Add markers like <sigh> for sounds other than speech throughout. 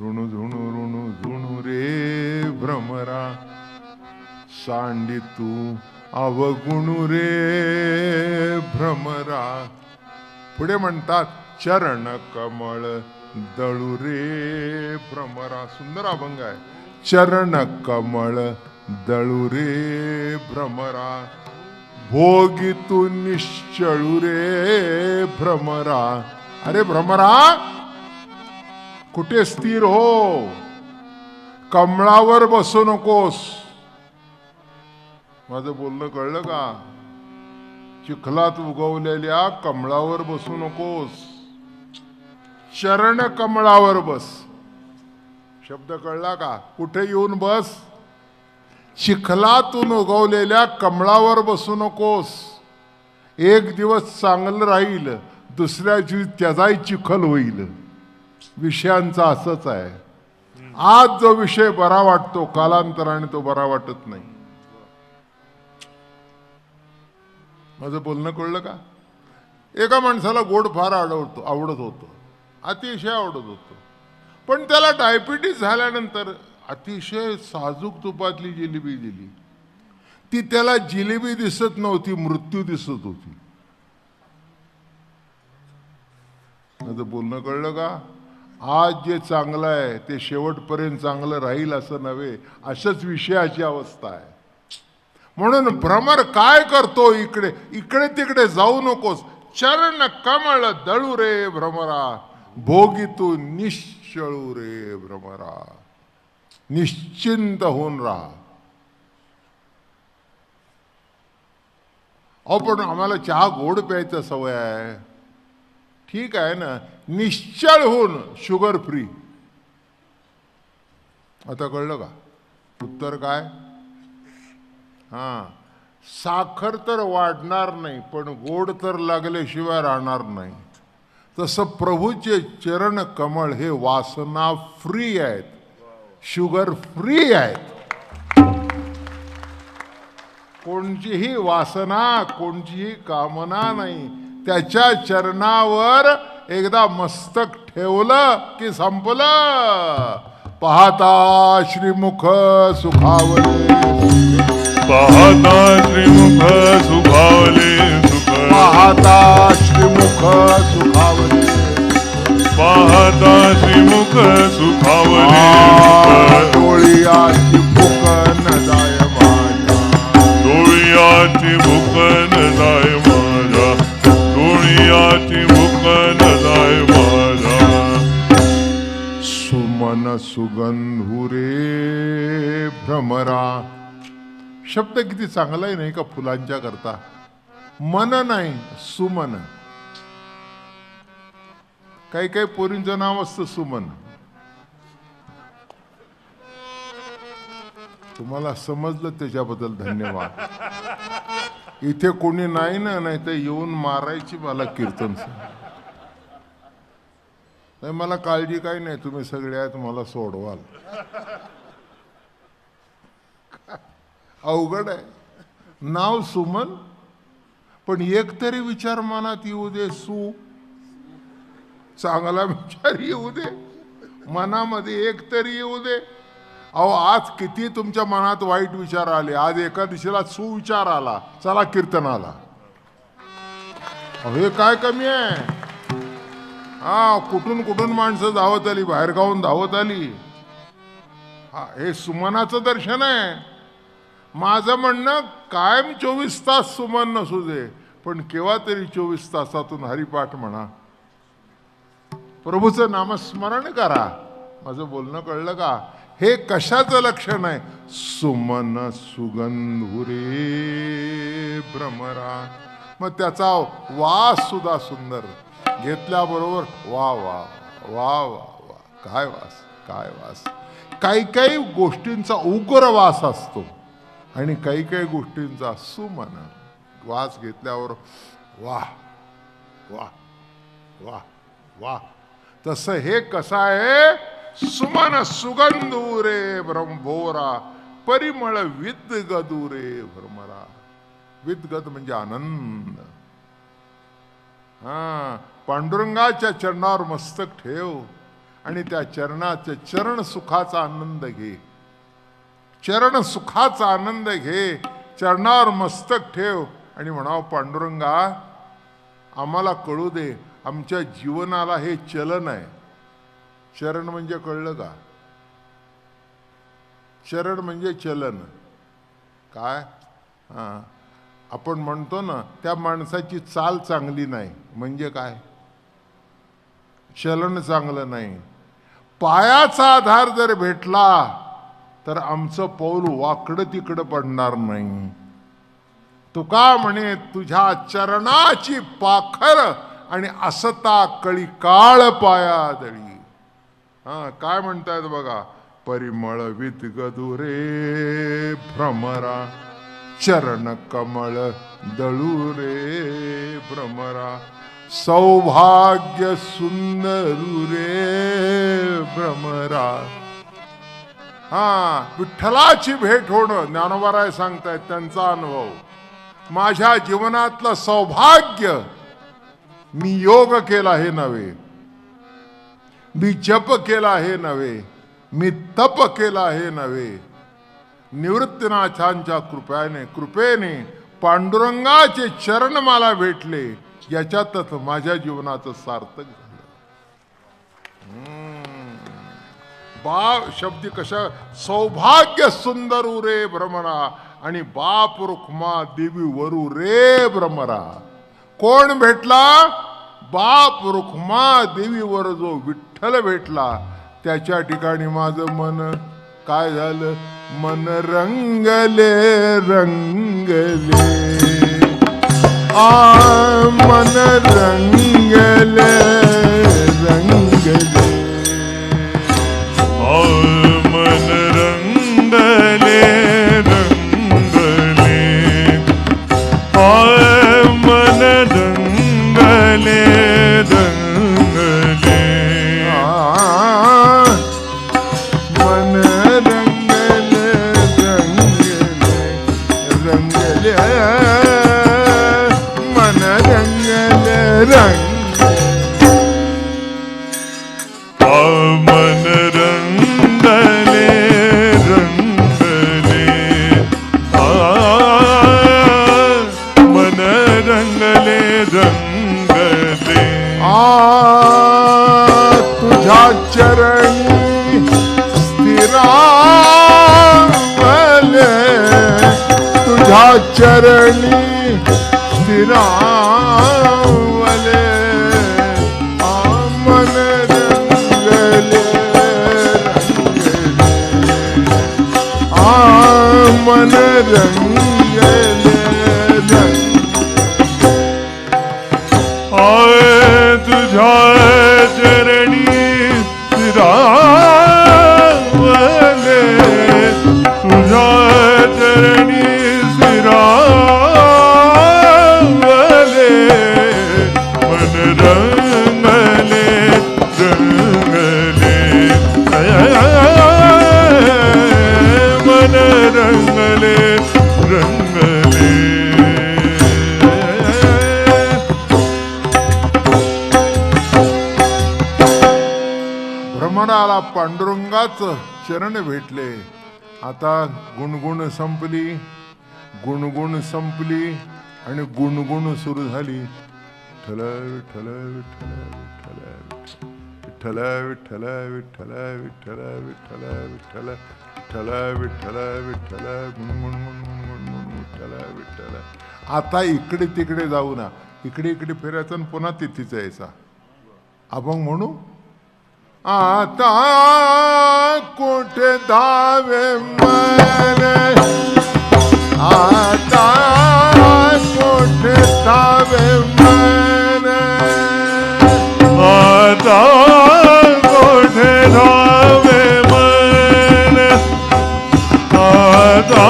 ऋणु झुणू ऋणु झुणू रे भ्रमरा. सांडी तू अवगुणू रे भ्रमरा. पुढे म्हणतात चरण कमळ दळू रे भ्रमरा. सुंदर अभंग आहे. चरण कमळ दळू रे भ्रमरा. भोगी तू निश्चळू रे भ्रमरा. अरे भ्रमरा! कुठे स्थिर हो? कमळावर बसू नकोस. माझं बोलणं कळलं का? चिखलात उगवलेल्या कमळावर बसू नकोस. चरण कमळावर बस. शब्द कळला का? कुठे येऊन बस? चिखलातून उगवलेल्या कमळावर बसू नकोस. एक दिवस चांगलं राहील दुसऱ्या दिवशी त्याचाही चिखल होईल. विषयांचा असंच आहे. आज जो विषय बरा वाटतो कालांतराने तो बरा वाटत नाही. माझं बोलणं कळलं का? एका माणसाला गोड फार आवडतो आवडत होतं. अतिशय आवडत होतं. पण त्याला डायबिटीस झाल्यानंतर अतिशय साजूक तुपातली जिलेबी दिली. ती त्याला जिलेबी दिसत नव्हती मृत्यू दिसत होती. माझं बोलणं कळलं का? आज जे चांगलं आहे ते शेवटपर्यंत चांगलं राहील असं नव्हे अशाच विषयाची अवस्था आहे. म्हणून भ्रमर काय करतो इकडे? इकडे तिकडे जाऊ नकोस. चरण कमळ दळू रे भ्रमरा. भोगी तू निश्चळू रे भ्रमरा. निश्चिंत होऊन राहा. अहो पण आम्हाला चहा गोड प्यायचा सवय आहे. ठीक आहे ना निश्चळ होऊन शुगर फ्री आता कळलं का? उत्तर काय? हा साखर तर वाढणार नाही पण गोड तर लागल्याशिवाय राहणार नाही. तसं प्रभूचे चरण कमळ हे वासना फ्री आहेत. शुगर फ्री आहेत. कोणतीही वासना कोणतीही कामना नाही. त्याच्या चरणावर एकदा मस्तक ठेवलं की संपलं. पाहता श्रीमुख सुखावले. पाहता श्रीमुख सुभावले सुख. पाहता श्रीमुख सुखावले. पाहता श्रीमुख सुखावले सुख. डोळियाची भूक न जाय माझ्या डोळियाची भूक न जाय डोळियाची भूक न जाय सुमन सुगंधुरे भ्रमरा. शब्द किती चांगला आहे नाही का फुलांच्या करता? मन नाही सुमन. काही काही पोरींचं नाव असतं सुमन. तुम्हाला समजलं त्याच्याबद्दल धन्यवाद. इथे कोणी नाही ना नाही तर येऊन मारायची मला कीर्तन नाही मला काळजी काही नाही तुम्ही सगळे आहेत मला सोडवाल. अवघड आहे. नाव सुमन पण एक तरी विचार मनात येऊ दे सु. चांगला विचार येऊ दे. मनामध्ये एक तरी येऊ दे. अहो आज किती तुमच्या मनात वाईट विचार आले. आज एका दिशेला सुविचार आला. चला कीर्तनाला. अहो, हे काय कमी आहे? हा कुठून कुठून माणसं धावत आली बाहेर गावून धावत आली. हा हे सुमनाचं दर्शन आहे. माझं म्हणणं कायम चोवीस तास सुमन नसू दे पण केव्हा तरी चोवीस तासातून हरिपाठ म्हणा. प्रभूचं नामस्मरण करा. माझं बोलणं कळलं का? हे कशाचं लक्षण आहे? सुमन सुगंधुरे भ्रमरा. मग त्याचा वास सुद्धा सुंदर. घेतल्याबरोबर वा वा वा वा वा. काय वास काय वास. काही काही गोष्टींचा उग्र वास असतो. आणि काही काही गोष्टींचा सुमन वास घेतल्यावर वा वा वा वा. तसं हे कसं आहे? सुमन सुगंधू रे ब्रह्मोरा परिमळ विद्गदू रे भ्रमरा विद्गद म्हणजे आनंद हा पांडुरंगाच्या चरणावर मस्तक ठेव आणि त्या चरणाचे चरण सुखाचा आनंद घे चरण सुखाचा आनंद घे चरणावर मस्तक ठेव आणि म्हणाव पांडुरंगा आम्हाला कळू दे आमच्या जीवनाला हे चलन आहे चरण म्हणजे कळलं का? चरण म्हणजे चलन. काय? हां. आपण म्हणतो ना त्या माणसाची चाल चांगली नाही. म्हणजे काय? चलन चांगलं नाही. पायाचा आधार जर भेटला तर आमचं पाऊल वाकडं तिकडं पडणार नाही. तुका म्हणे तुझ्या चरणाची पाखर आणि असता कळी काळ पाया दळी हा काय म्हणतायत बघा? परिमळ वित गदुरे भ्रमरा चरण कमळ दळू रे भ्रमरा सौभाग्य सुंदरुरे भ्रमरा. हा विठ्ठलाची भेट होणं ज्ञानोबाराय सांगतायत त्यांचा अनुभव. माझ्या जीवनातलं सौभाग्य मी योग केला हे नव्हे. मी जप केला हे नव्हे मी तप केला हे नव्हे. निवृत्तीनाथांच्या कृपयाने कृपेने पांडुरंगाचे चरण मला भेटले. याच्यातच माझ्या जीवनाचं सार्थक झालं. बाप शब्द कशा सौभाग्य सुंदर उरे भ्रमरा आणि बाप रुक्मा देवी वरू रे भ्रमरा. कोण भेटला? बाप रुक्मा देवीवर जो विठ्ठल भेटला? त्याच्या ठिकाणी माझं मन काय झालं? मन रंगले रंगले. आ मन रंग रंग भेटले आता गुणगुण संपली गुणगुण संपली आणि गुणगुण सुरू झाली विठ्ठल विठ्ठल विठ्ठल विठ्ठल विठ्ठल विठ्ठल विठ्ठल विठ्ठल विठ्ठल विठ्ठल विठ्ठल विठ्ठल विठ्ठल गुणगुण गुणगुण गुणगुण विठ्ठल विठ्ठल आता इकडे तिकडे जाऊ ना इकडे इकडे फिरायचं आणि पुन्हा तिथेच यायचा अभंग म्हणू आता कुठे धावे मन आता कुठे धावे मन आता कुठे धावे मन आता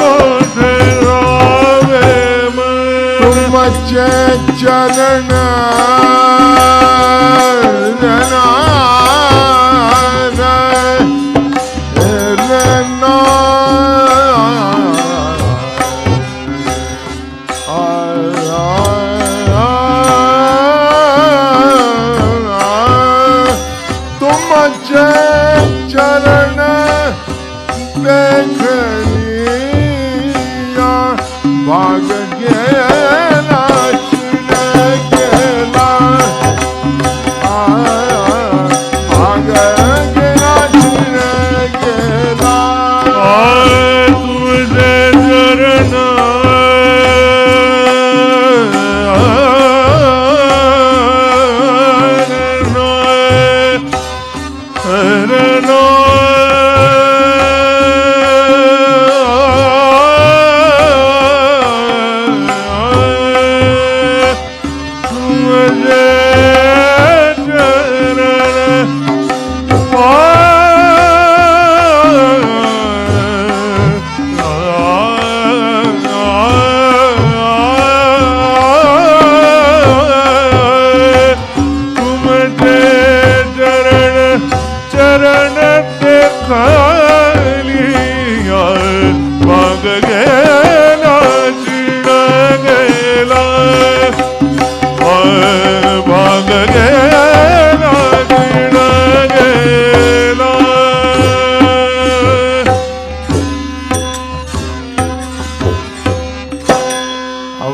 कुठे धावे मन तुमचे चरण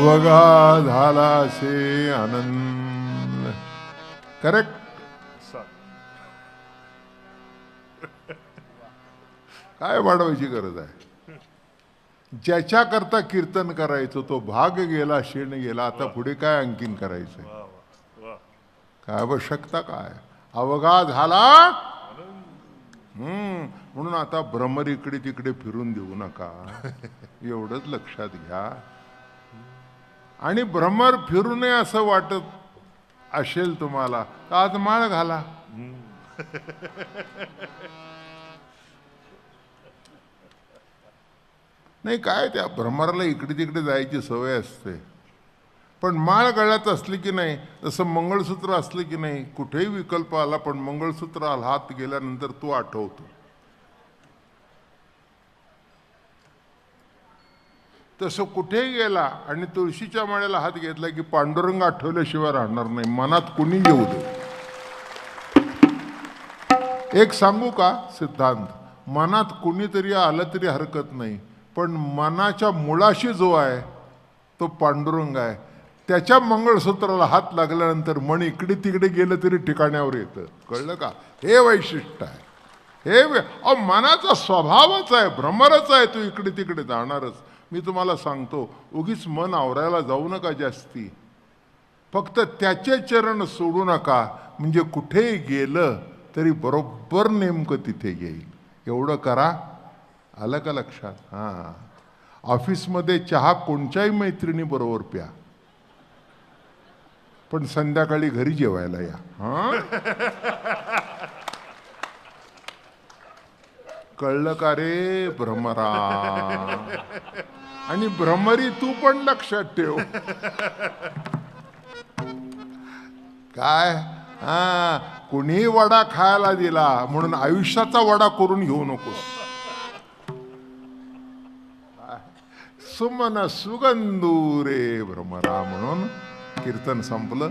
अवघा झाला से आनंद. करेक्ट काय वाढवायची गरज आहे? ज्याच्याकरता कीर्तन करायचं तो भाग गेला शेण गेला आता पुढे काय आणखीन करायचंय? काय आवश्यकता काय? अवघा झाला? हम्म. म्हणून आता भ्रमर इकडे तिकडे फिरून देऊ नका. <laughs> एवढंच लक्षात घ्या. आणि भ्रमर फिरू नये असं वाटत असेल तुम्हाला. तर आज माळ घाला? नाही काय त्या भ्रमराला इकडे तिकडे जायची सवय असते. पण माळ गळ्यात असली की नाही जसं मंगळसूत्र असलं की नाही कुठेही विकल्प आला पण मंगळसूत्र आला हात गेल्यानंतर तो आठवतो. तसं कुठेही गेला आणि तुळशीच्या माळ्याला हात घेतला की पांडुरंग आठवल्याशिवाय राहणार नाही. मनात कुणी येऊ दे. एक सांगू का सिद्धांत? मनात कुणीतरी आलं तरी हरकत नाही पण मनाच्या मुळाशी जो आहे तो पांडुरंग आहे. त्याच्या मंगळसूत्राला हात लागल्यानंतर मन इकडे तिकडे गेलं तरी ठिकाण्यावर येतं. कळलं का? हे वैशिष्ट्य आहे. हे अहो मनाचा स्वभावच आहे भ्रमरच आहे तू इकडे तिकडे जाणारच. मी तुम्हाला सांगतो उगीच मन आवरायला जाऊ नका जास्ती. फक्त त्याचे चरण सोडू नका. म्हणजे कुठेही गेलं तरी बरोबर नेमकं तिथे येईल. एवढं करा. आलं का लक्षात? हां. ऑफिसमध्ये चहा कोणत्याही मैत्रिणी बरोबर प्या. पण संध्याकाळी घरी जेवायला या. हां? कळलं का रे भ्रमरा? आणि भ्रमरी तू पण लक्षात ठेव. काय? हा कुणी वडा खायला दिला म्हणून आयुष्याचा वडा करून घेऊ नको सुमन सुगंधू रे भ्रमरा म्हणून कीर्तन संपलं.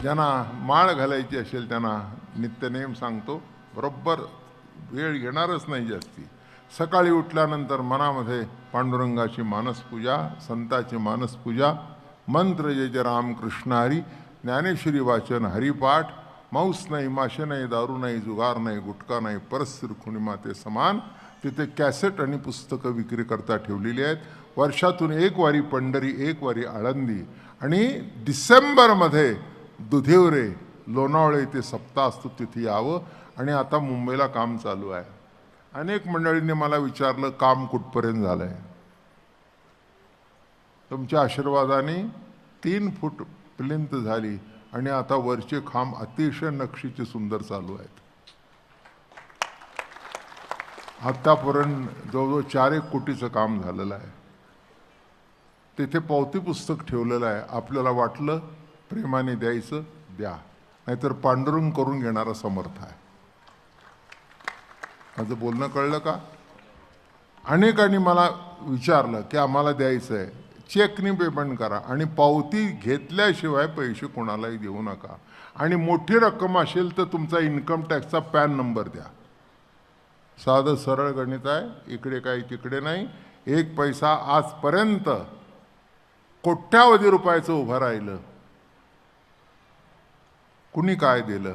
ज्यांना माळ घालायची असेल त्यांना नित्यनेम सांगतो. बरोबर वेळ घेणारच नाही जास्ती. सकाळी उठल्यानंतर मनामध्ये पांडुरंगाची मानसपूजा संताची मानसपूजा मंत्र जय जय राम कृष्णहरी ज्ञानेश्वरी वाचन हरिपाठ मांस नाही मासे नाही दारू नाही जुगार नाही गुटखा नाही परस्थिर खुणिमा ते समान तिथे कॅसेट आणि पुस्तकं विक्री करता ठेवलेली आहेत. वर्षातून एक वारी पंढरी एक वारी आळंदी आणि डिसेंबरमध्ये दुधेवरे लोणावळे ते सप्ताह असतो तिथे यावं. आणि आता मुंबईला काम चालू आहे. अनेक मंडळींनी मला विचारलं काम कुठपर्यंत झालं आहे तुमच्या आशीर्वादाने तीन फूट प्लिंत झाली आणि आता वरचे खांब अतिशय नक्षीचे सुंदर चालू आहेत. आत्तापर्यंत जवळजवळ चार एक कोटीचं काम झालेलं आहे. तिथे पावती पुस्तक ठेवलेलं आहे. आपल्याला वाटलं प्रेमाने द्यायचं द्या. नाहीतर पांडुरंग करून घेणारा समर्थ आहे. माझं बोलणं कळलं का? अनेकांनी मला विचारलं की आम्हाला द्यायचं आहे चेकनी पेमेंट करा आणि पावती घेतल्याशिवाय पैसे कोणालाही देऊ नका. आणि मोठी रक्कम असेल तर तुमचा इन्कम टॅक्सचा पॅन नंबर द्या. साधं सरळ गणित आहे. इकडे काही तिकडे नाही. एक पैसा आजपर्यंत कोट्यावधी रुपयाचं उभं राहिलं. कुणी काय दिलं?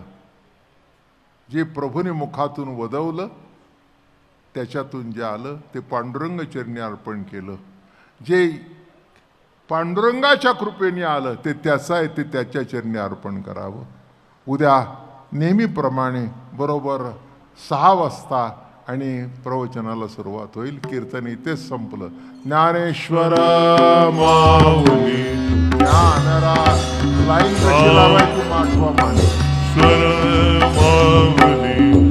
जे प्रभूने मुखातून वदवलं त्याच्यातून जे आलं ते पांडुरंग चरणी अर्पण केलं. जे पांडुरंगाच्या कृपेने आलं ते त्याचं आहे ते त्याच्या चरणी अर्पण करावं. उद्या नेहमीप्रमाणे बरोबर सहा वाजता आणि प्रवचनाला सुरुवात होईल. कीर्तन इथेच संपलं. ज्ञानेश्वर माऊली ज्ञानरा लाईन कशी लावायची? माठवा स्वर माऊली